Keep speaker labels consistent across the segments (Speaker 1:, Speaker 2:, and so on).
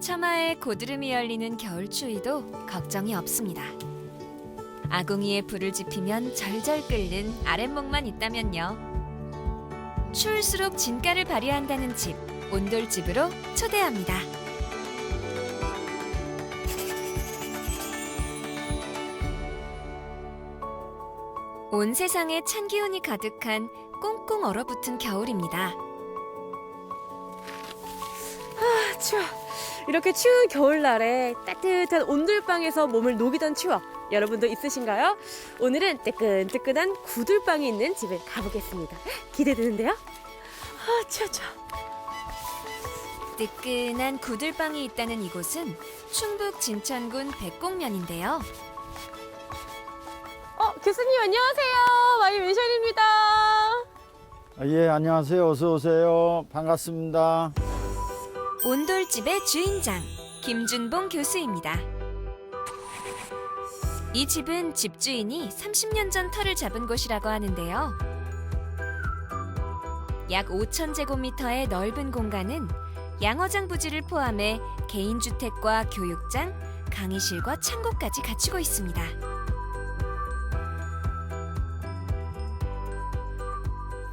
Speaker 1: 처마에 고드름이 열리는 겨울 추위도 걱정이 없습니다. 아궁이에 불을 지피면 절절 끓는 아랫목만 있다면요. 추울수록 진가를 발휘한다는 집, 온돌집으로 초대합니다. 온 세상에 찬 기운이 가득한 꽁꽁 얼어붙은 겨울입니다.
Speaker 2: 추워. 이렇게 추운 겨울날에 따뜻한 온돌방에서 몸을 녹이던 추억 여러분도 있으신가요? 오늘은 뜨끈뜨끈한 구들방이 있는 집에 가보겠습니다. 기대되는데요? 아, 추워, 추워.
Speaker 1: 뜨끈한 구들방이 있다는 이곳은 충북 진천군 백곡면인데요.
Speaker 2: 어, 교수님 안녕하세요. 마이 멘션입니다.
Speaker 3: 아, 예, 안녕하세요. 어서 오세요. 반갑습니다.
Speaker 1: 온돌집의 주인장 김준봉 교수입니다. 이 집은 집주인이 30년 전 터를 잡은 곳이라고 하는데요. 약 5천 제곱미터의 넓은 공간은 양어장 부지를 포함해 개인주택과 교육장, 강의실과 창고까지 갖추고 있습니다.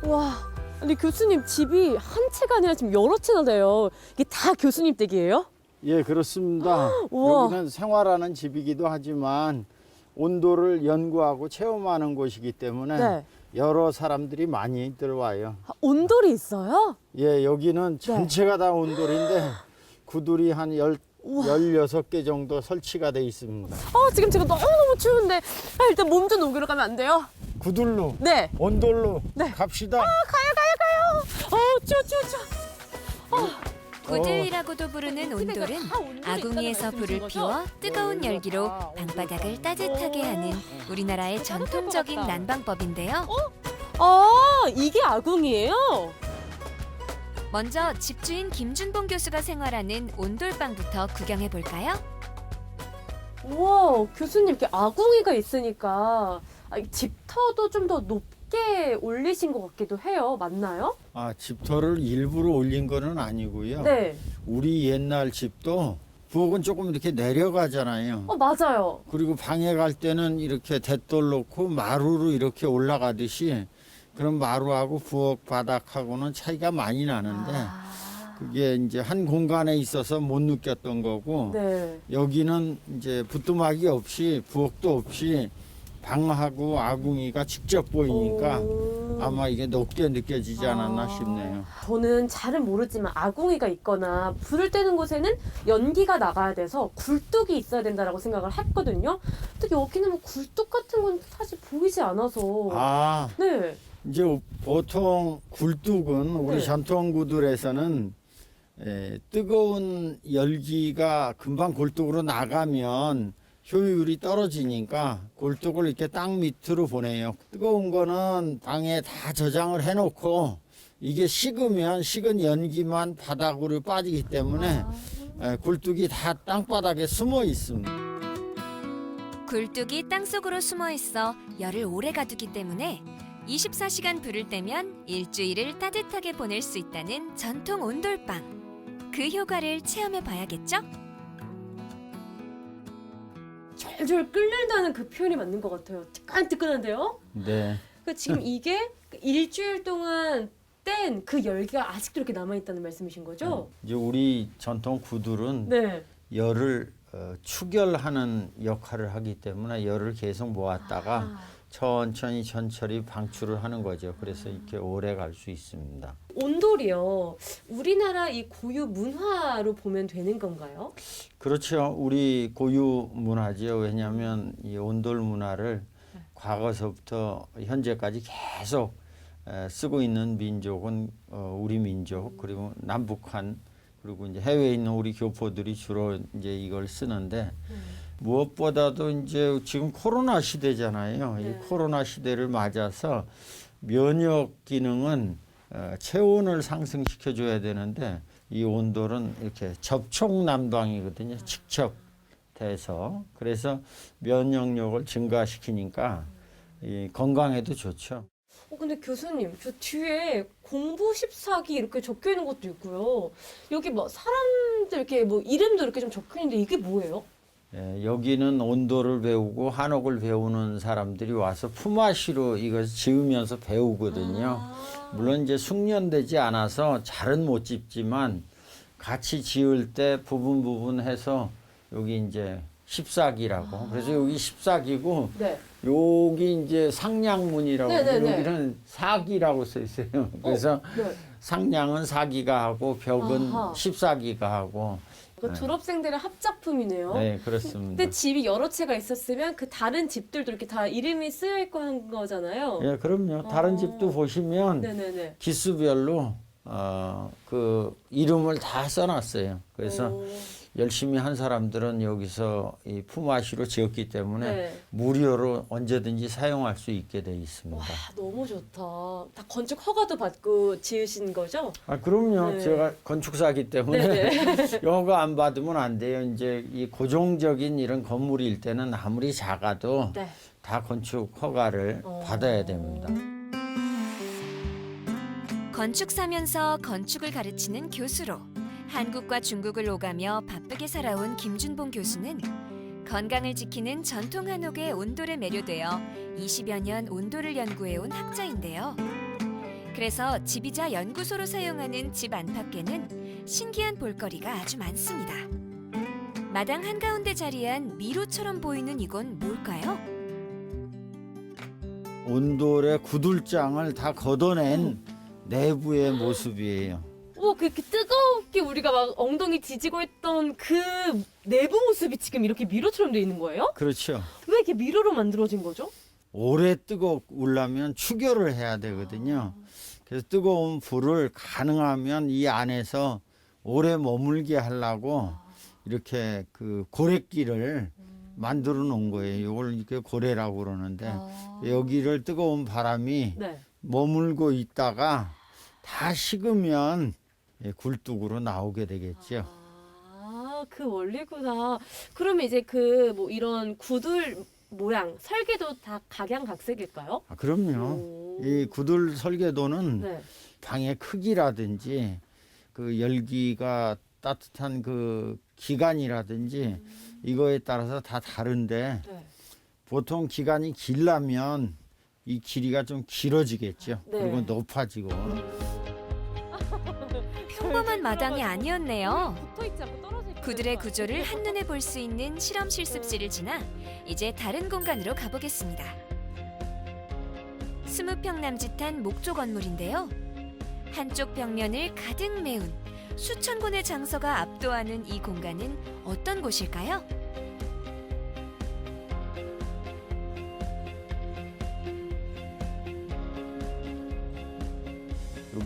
Speaker 2: 와, 근데 교수님 집이 한 채가 아니라 지금 여러 채나 돼요. 이게 다 교수님 댁이에요?
Speaker 3: 예, 그렇습니다.
Speaker 2: 우와.
Speaker 3: 여기는 생활하는 집이기도 하지만 온도를 연구하고 체험하는 곳이기 때문에
Speaker 2: 네.
Speaker 3: 여러 사람들이 많이 들어와요.
Speaker 2: 아, 온돌이 있어요?
Speaker 3: 예, 여기는
Speaker 2: 네.
Speaker 3: 전체가 다 온돌인데 구들이 한 열,
Speaker 2: 우와.
Speaker 3: 16개 정도 설치가 돼 있습니다.
Speaker 2: 어, 지금 제가 너무너무 추운데 아, 일단 몸 좀 녹이러 가면 안 돼요?
Speaker 3: 구들로,
Speaker 2: 네.
Speaker 3: 온돌로
Speaker 2: 네.
Speaker 3: 갑시다.
Speaker 2: 가요, 가요, 추워, 추워, 추워.
Speaker 1: 구들이라고도 부르는 온돌은 아궁이에서 불을 피워 뜨거운 열기로 방바닥을 따뜻하게 하는 우리나라의 전통적인 난방법인데요.
Speaker 2: 아, 이게 아궁이에요?
Speaker 1: 먼저 집주인 김준봉 교수가 생활하는 온돌방부터 구경해 볼까요?
Speaker 2: 우와, 교수님 이렇게 아궁이가 있으니까 아, 이 집터도 좀 더 높 게 올리신 것 같기도 해요. 맞나요?
Speaker 3: 아, 집터를 일부러 올린 거는 아니고요.
Speaker 2: 네.
Speaker 3: 우리 옛날 집도 부엌은 조금 이렇게 내려가잖아요.
Speaker 2: 어, 맞아요.
Speaker 3: 그리고 방에 갈 때는 이렇게 대돌 놓고 마루로 이렇게 올라가듯이 그런 마루하고 부엌 바닥하고는 차이가 많이 나는데
Speaker 2: 아,
Speaker 3: 그게 이제 한 공간에 있어서 못 느꼈던 거고
Speaker 2: 네.
Speaker 3: 여기는 이제 부뚜막이 없이 부엌도 없이 방하고 아궁이가 직접 보이니까
Speaker 2: 오.
Speaker 3: 아마 이게 높게 느껴지지 않았나
Speaker 2: 아.
Speaker 3: 싶네요.
Speaker 2: 저는 잘은 모르지만 아궁이가 있거나 불을 떼는 곳에는 연기가 나가야 돼서 굴뚝이 있어야 된다라고 생각을 했거든요. 근데 여기는 뭐 굴뚝 같은 건 사실 보이지 않아서.
Speaker 3: 아,
Speaker 2: 네.
Speaker 3: 이제 보통 굴뚝은 우리
Speaker 2: 네.
Speaker 3: 전통 구들에서는 에, 뜨거운 열기가 금방 굴뚝으로 나가면 효율이 떨어지니까 굴뚝을 이렇게 땅 밑으로 보내요. 뜨거운 거는 방에 다 저장을 해놓고 이게 식으면 식은 연기만 바닥으로 빠지기 때문에 에, 굴뚝이 다 땅바닥에 숨어 있습니다.
Speaker 1: 굴뚝이 땅속으로 숨어 있어 열을 오래 가두기 때문에 24시간 불을 떼면 일주일을 따뜻하게 보낼 수 있다는 전통 온돌방. 그 효과를 체험해 봐야겠죠?
Speaker 2: 절절 끓는다는 그 표현이 맞는 것 같아요. 뜨끈뜨끈한데요?
Speaker 3: 네.
Speaker 2: 그 지금 이게 일주일 동안 뗀 그 열기가 아직도 이렇게 남아 있다는 말씀이신 거죠?
Speaker 3: 이제 우리 전통 구들은
Speaker 2: 네.
Speaker 3: 열을 어, 추결하는 역할을 하기 때문에 열을 계속 모았다가
Speaker 2: 아.
Speaker 3: 천천히 천천히 방출을 하는 거죠. 그래서 이렇게 오래 갈 수 있습니다.
Speaker 2: 온돌이요. 우리나라 이 고유 문화로 보면 되는 건가요?
Speaker 3: 그렇죠. 우리 고유 문화죠. 왜냐하면 이 온돌 문화를 과거서부터 현재까지 계속 에, 쓰고 있는 민족은 어, 우리 민족 그리고 남북한 그리고 이제 해외에 있는 우리 교포들이 주로 이제 이걸 쓰는데 무엇보다도 이제 지금 코로나 시대잖아요.
Speaker 2: 네.
Speaker 3: 이 코로나 시대를 맞아서 면역 기능은 어, 체온을 상승시켜 줘야 되는데 이 온돌은 이렇게 접촉 난방이거든요. 직접 돼서 그래서 면역력을 증가시키니까 이 건강에도 좋죠.
Speaker 2: 어, 근데 교수님, 저 뒤에 공부 14기 이렇게 적혀 있는 것도 있고요. 여기 뭐 사람들 이렇게 뭐 이름도 이렇게 좀 적혀 있는데 이게 뭐예요?
Speaker 3: 예, 여기는 온도를 배우고 한옥을 배우는 사람들이 와서 품앗이로 이것을 지으면서 배우거든요.
Speaker 2: 아.
Speaker 3: 물론 이제 숙련되지 않아서 잘은 못 집지만 같이 지을 때 부분 부분 해서 여기 이제 십사기라고. 그래서 여기 십사기고
Speaker 2: 네.
Speaker 3: 여기 이제 상량문이라고
Speaker 2: 네네네.
Speaker 3: 여기는 사기라고 써 있어요. 그래서
Speaker 2: 네.
Speaker 3: 상량은 사기가 하고 벽은. 십사기가 하고.
Speaker 2: 그 졸업생들의 합작품이네요.
Speaker 3: 네, 그렇습니다.
Speaker 2: 근데 집이 여러 채가 있었으면 그 다른 집들도 이렇게 다 이름이 쓰여 있고 한 거잖아요.
Speaker 3: 예, 그럼요. 다른
Speaker 2: 어.
Speaker 3: 집도 보시면
Speaker 2: 네네네.
Speaker 3: 기수별로 어, 그 이름을 다 써놨어요. 그래서
Speaker 2: 오.
Speaker 3: 열심히 한 사람들은 여기서 이 품앗이로 지었기 때문에
Speaker 2: 네.
Speaker 3: 무료로 언제든지 사용할 수 있게 돼 있습니다.
Speaker 2: 와 너무 좋다. 다 건축 허가도 받고 지으신 거죠?
Speaker 3: 아 그럼요.
Speaker 2: 네.
Speaker 3: 제가 건축사기 때문에
Speaker 2: 네네.
Speaker 3: 영어가안 받으면 안 돼요. 이제 이 고정적인 이런 건물일 때는 아무리 작아도
Speaker 2: 네.
Speaker 3: 다 건축 허가를
Speaker 2: 어.
Speaker 3: 받아야 됩니다.
Speaker 1: 건축사면서 건축을 가르치는 교수로 한국과 중국을 오가며 바쁘게 살아온 김준봉 교수는 건강을 지키는 전통 한옥의 온도를 매료되어 20여 년 온도를 연구해온 학자인데요. 그래서 집이자 연구소로 사용하는 집 안팎에는 신기한 볼거리가 아주 많습니다. 마당 한가운데 자리한 미로처럼 보이는 이건 뭘까요?
Speaker 3: 온돌의 구들장을 다 걷어낸 내부의 모습이에요.
Speaker 2: 와 그렇게 뜨겁게 우리가 막 엉덩이 뒤지고 했던 그 내부 모습이 지금 이렇게 미로처럼 돼 있는 거예요?
Speaker 3: 그렇죠.
Speaker 2: 왜 이렇게 미로로 만들어진 거죠?
Speaker 3: 오래 뜨거우려면 추결을 해야 되거든요. 그래서 뜨거운 불을 가능하면 이 안에서 오래 머물게 하려고 이렇게 그 고래끼를 만들어 놓은 거예요. 이걸 이렇게 고래라고 그러는데 여기를 뜨거운 바람이
Speaker 2: 네.
Speaker 3: 머물고 있다가 다 식으면 예, 굴뚝으로 나오게 되겠죠.
Speaker 2: 아, 그 원리구나. 그러면 이제 그 뭐 이런 구들 모양 설계도 다 각양각색일까요?
Speaker 3: 아, 그럼요.
Speaker 2: 오.
Speaker 3: 이 구들 설계도는
Speaker 2: 네.
Speaker 3: 방의 크기라든지 그 열기가 따뜻한 그 기간이라든지 이거에 따라서 다 다른데
Speaker 2: 네.
Speaker 3: 보통 기간이 길려면 이 길이가 좀 길어지겠죠.
Speaker 2: 네.
Speaker 3: 그리고 높아지고.
Speaker 1: 평범한 마당이 아니었네요. 구들의 구조를 한눈에 볼 수 있는 실험 실습실을 지나 이제 다른 공간으로 가보겠습니다. 스무 평 남짓한 목조 건물인데요. 한쪽 벽면을 가득 메운 수천 권의 장서가 압도하는 이 공간은 어떤 곳일까요?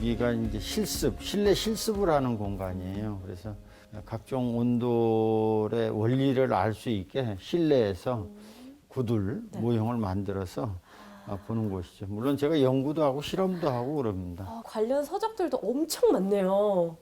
Speaker 3: 여기가 이제 실습, 실내 실습을 하는 공간이에요. 그래서 각종 온돌의 원리를 알 수 있게 실내에서 구들
Speaker 2: 네.
Speaker 3: 모형을 만들어서 아, 보는 곳이죠. 물론 제가 연구도 하고 실험도 하고 그럽니다.
Speaker 2: 아, 관련 서적들도 엄청 많네요.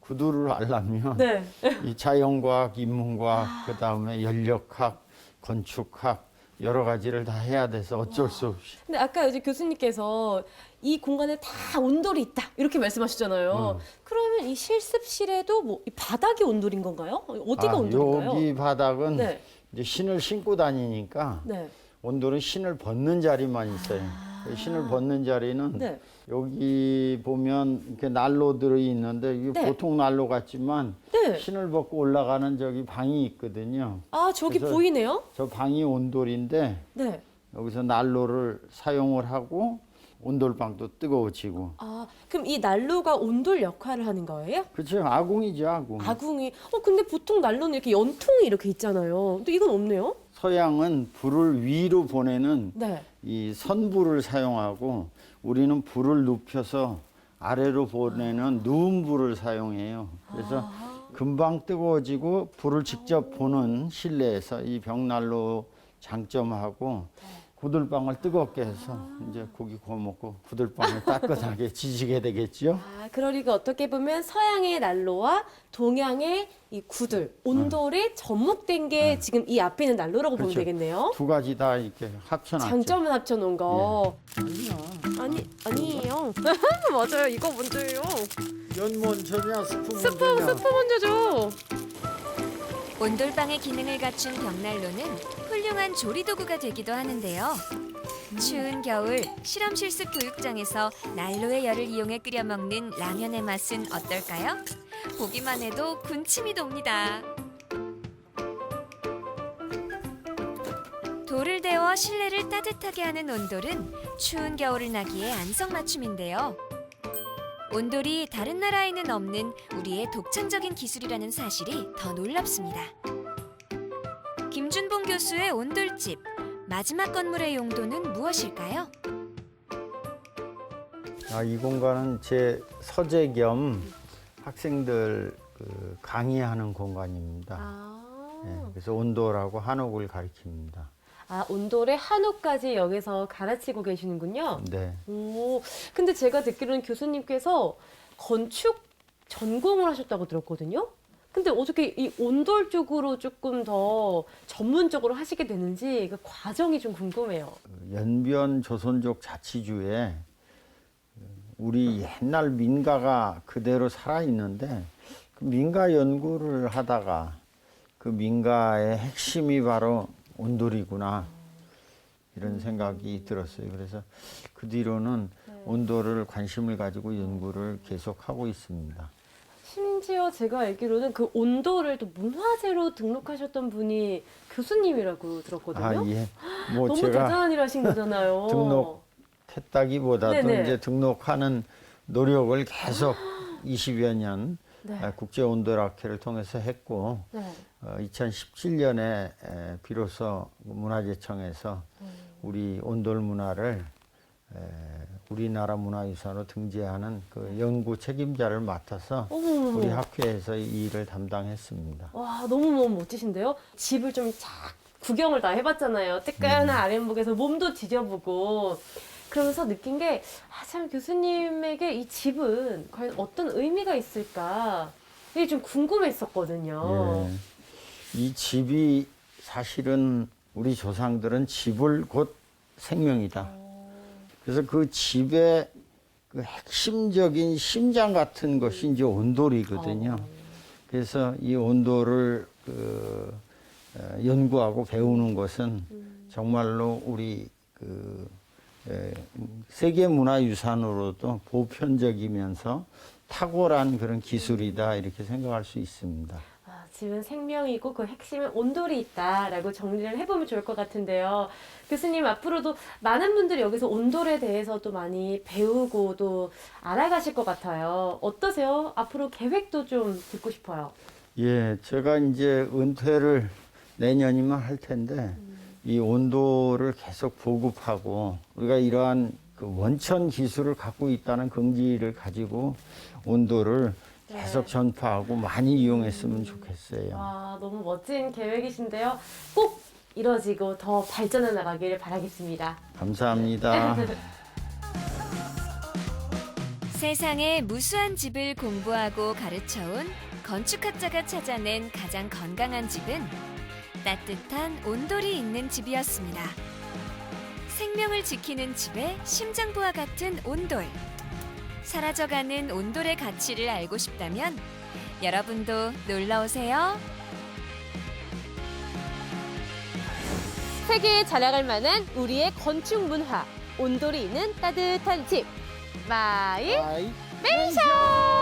Speaker 3: 구두를 알려면
Speaker 2: 네.
Speaker 3: 이 자연과학, 인문과학, 그 다음에 연력학, 건축학 여러 가지를 다 해야 돼서 어쩔 수 없이.
Speaker 2: 근데 아까 이제 교수님께서 이 공간에 다 온돌이 있다 이렇게 말씀하셨잖아요.
Speaker 3: 음.
Speaker 2: 그러면 이 실습실에도 뭐이 바닥이 온돌인 건가요? 어디가
Speaker 3: 아,
Speaker 2: 온돌인가요?
Speaker 3: 여기 바닥은
Speaker 2: 네.
Speaker 3: 이제 신을 신고 다니니까
Speaker 2: 네.
Speaker 3: 온돌은 신을 벗는 자리만 있어요. 그 신을 벗는 자리는
Speaker 2: 아. 네.
Speaker 3: 여기 보면 이렇게 난로들이 있는데 이게
Speaker 2: 네.
Speaker 3: 보통 난로 같지만
Speaker 2: 네.
Speaker 3: 신을 벗고 올라가는 저기 방이 있거든요.
Speaker 2: 아, 저기
Speaker 3: 그래서-
Speaker 2: 보이네요?
Speaker 3: 저 방이 온돌인데
Speaker 2: 네.
Speaker 3: 여기서 난로를 사용을 하고 온돌방도 뜨거워지고
Speaker 2: 아, 그럼 이 난로가 온돌 역할을 하는 거예요?
Speaker 3: 그렇죠 아궁이죠 아궁
Speaker 2: 아궁이. 어, 근데 보통 난로는 이렇게 연통이 이렇게 있잖아요. 근데 이건 없네요?
Speaker 3: 서양은 불을 위로 보내는
Speaker 2: 네.
Speaker 3: 이 선불을 사용하고 우리는 불을 눕혀서 아래로 보내는 누운 불을 사용해요 그래서
Speaker 2: 아.
Speaker 3: 금방 뜨거워지고 불을 직접 보는 실내에서 이 벽난로 장점하고 구들방을 뜨겁게 해서 이제 고기 구워 먹고 구들방을 따끈하게 지지게 되겠지요.
Speaker 2: 아, 그러니까 어떻게 보면 서양의 난로와 동양의 이 구들, 온돌이 접목된 게 지금 이 앞에 있는 난로라고 보면
Speaker 3: 네. 그렇죠.
Speaker 2: 되겠네요.
Speaker 3: 두 가지 다 이렇게 합쳐놨죠.
Speaker 2: 장점을 합쳐놓은 거.
Speaker 3: 아니야.
Speaker 2: 아니, 아니에요. 맞아요. 이거 먼저예요.
Speaker 3: 연mon전이야 스프
Speaker 2: 스프,
Speaker 3: 먼저냐.
Speaker 2: 스프 먼저 줘.
Speaker 1: 온돌방의 기능을 갖춘 벽난로는 훌륭한 조리도구가 되기도 하는데요. 추운 겨울 실험 실습 교육장에서 난로의 열을 이용해 끓여 먹는 라면의 맛은 어떨까요? 보기만 해도 군침이 돕니다. 돌을 데워 실내를 따뜻하게 하는 온돌은 추운 겨울을 나기에 안성맞춤인데요. 온돌이 다른 나라에는 없는 우리의 독창적인 기술이라는 사실이 더 놀랍습니다. 김준봉 교수의 온돌집 마지막 건물의 용도는 무엇일까요?
Speaker 3: 아, 이 공간은 제 서재 겸 학생들 그 강의하는 공간입니다.
Speaker 2: 아.
Speaker 3: 예, 그래서 온도라고 한옥을 가리킵니다.
Speaker 2: 아, 온돌의 한옥까지 여기서 가르치고 계시는군요.
Speaker 3: 네.
Speaker 2: 오, 근데 제가 듣기로는 교수님께서 건축 전공을 하셨다고 들었거든요. 근데 어떻게 이 온돌 쪽으로 조금 더 전문적으로 하시게 되는지 그 과정이 좀 궁금해요.
Speaker 3: 연변 조선족 자치주에 우리 옛날 민가가 그대로 살아 있는데 그 민가 연구를 하다가 그 민가의 핵심이 바로 온돌이구나 이런 생각이 들었어요. 그래서 그 뒤로는 온돌을 관심을 가지고 연구를 계속하고 있습니다.
Speaker 2: 심지어 제가 알기로는 그 온돌을 또 문화재로 등록하셨던 분이 교수님이라고 들었거든요.
Speaker 3: 아 예, 뭐
Speaker 2: 너무 대단한 일 하신 거잖아요.
Speaker 3: 등록 했다기보다도
Speaker 2: 네네.
Speaker 3: 이제 등록하는 노력을 계속 20여 년
Speaker 2: 네.
Speaker 3: 아, 국제 온돌학회를 통해서 했고
Speaker 2: 네.
Speaker 3: 어, 2017년에 비로소 문화재청에서
Speaker 2: 음.
Speaker 3: 우리 온돌 문화를 에, 우리나라 문화유산으로 등재하는 그 연구 책임자를 맡아서
Speaker 2: 어머머머.
Speaker 3: 우리 학회에서 이 일을 담당했습니다.
Speaker 2: 와 너무 너무 멋지신데요? 집을 좀쫙 구경을 다 해봤잖아요. 뜨끈한 아랫목에서 몸도 뒤져보고 그러면서 느낀 게 아 참 교수님에게 이 집은 과연 어떤 의미가 있을까 이게 좀 궁금했었거든요.
Speaker 3: 예. 이 집이 사실은 우리 조상들은 집을 곧 생명이다. 그래서 그 집의 그 핵심적인 심장 같은 것이 이제 온돌이거든요. 그래서 이 온돌을 그 어, 연구하고 배우는 것은 정말로 우리 그 에, 세계 문화유산으로도 보편적이면서 탁월한 그런 기술이다 이렇게 생각할 수 있습니다.
Speaker 2: 아, 집은 생명이고 그 핵심은 온돌이 있다라고 정리를 해보면 좋을 것 같은데요. 교수님 앞으로도 많은 분들이 여기서 온돌에 대해서도 많이 배우고 또 알아가실 것 같아요. 어떠세요? 앞으로 계획도 좀 듣고 싶어요.
Speaker 3: 예, 제가 이제 은퇴를 내년이면 할 텐데 이 온도를 계속 보급하고 우리가 이러한 그 원천 기술을 갖고 있다는 긍지를 가지고 온도를 계속 전파하고 많이 이용했으면 좋겠어요.
Speaker 2: 와, 너무 멋진 계획이신데요. 꼭 이뤄지고 더 발전해 나가기를 바라겠습니다.
Speaker 3: 감사합니다.
Speaker 1: 세상의 무수한 집을 공부하고 가르쳐온 건축학자가 찾아낸 가장 건강한 집은 따뜻한 온돌이 있는 집이었습니다. 생명을 지키는 집의 심장부와 같은 온돌. 사라져가는 온돌의 가치를 알고 싶다면 여러분도 놀러 오세요.
Speaker 2: 세계에 자랑할 만한 우리의 건축 문화, 온돌이 있는 따뜻한 집. 마이
Speaker 3: 아이,
Speaker 2: 맨션!